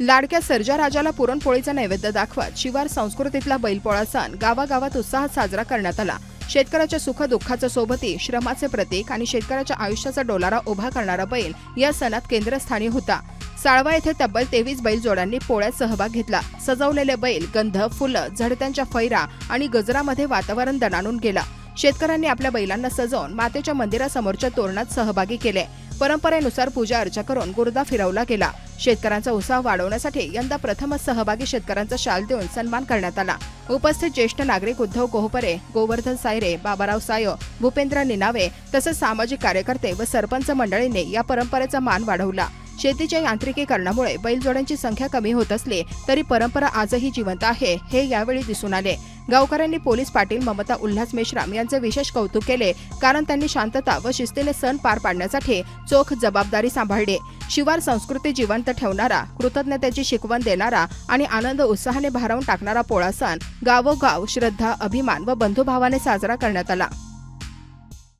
लाडक्या सर्जा राजाला पुरणपोळीचा नैवेद्य दाखवत शिवार संस्कृतीतला बैलपोळा सण गावागावात उत्साहात साजरा करण्यात आला. शेतकऱ्याच्या सुख दुःखाच्या सोबती श्रमाचे प्रतीक आणि शेतकऱ्याच्या आयुष्याचा डोलारा उभा करणारा बैल या सणात केंद्रस्थानी होता. साळवा येथे तब्बल तेवीस बैलजोड्यांनी पोळ्यात सहभाग घेतला. सजवलेले बैल गंध फुलं झडत्यांच्या फैरा आणि गजरामध्ये वातावरण दणाणून गेला. शेतकऱ्यांनी आपल्या बैलांना सजवून मातेच्या मंदिरासमोरच्या तोरणात सहभागी केले. परंपरेनुसार पूजा अर्चा करून गुरुदा फिरवला गेला. शेतकऱ्यांचा उत्साह वाढवण्यासाठी यंदा प्रथमच सहभागी शेतकऱ्यांचा शाल देऊन सन्मान करण्यात आला. उपस्थित ज्येष्ठ नागरिक उद्धव कोहपरे गोवर्धन सायरे बाबाराव सायो भूपेंद्र निनावे तसंच सामाजिक कार्यकर्ते व सरपंच मंडळींनी या परंपरेचा मान वाढवला. शेतीच्या यांत्रिकीकरणामुळे बैलजोड्यांची संख्या कमी होत असली तरी परंपरा आजही जिवंत आहे हे यावेळी दिसून आले. गावकऱ्यांनी पोलीस पाटील ममता उल्हास मेश्राम यांचे विशेष कौतुक केले कारण त्यांनी शांतता व शिस्तीने सण पार पाडण्यासाठी चोख जबाबदारी सांभाळली. शिवार संस्कृती जिवंत ठेवणारा कृतज्ञतेची शिकवण देणारा आणि आनंद उत्साहाने भारावून टाकणारा पोळा सण गावोगाव श्रद्धा अभिमान व बंधुभावाने साजरा करण्यात आला.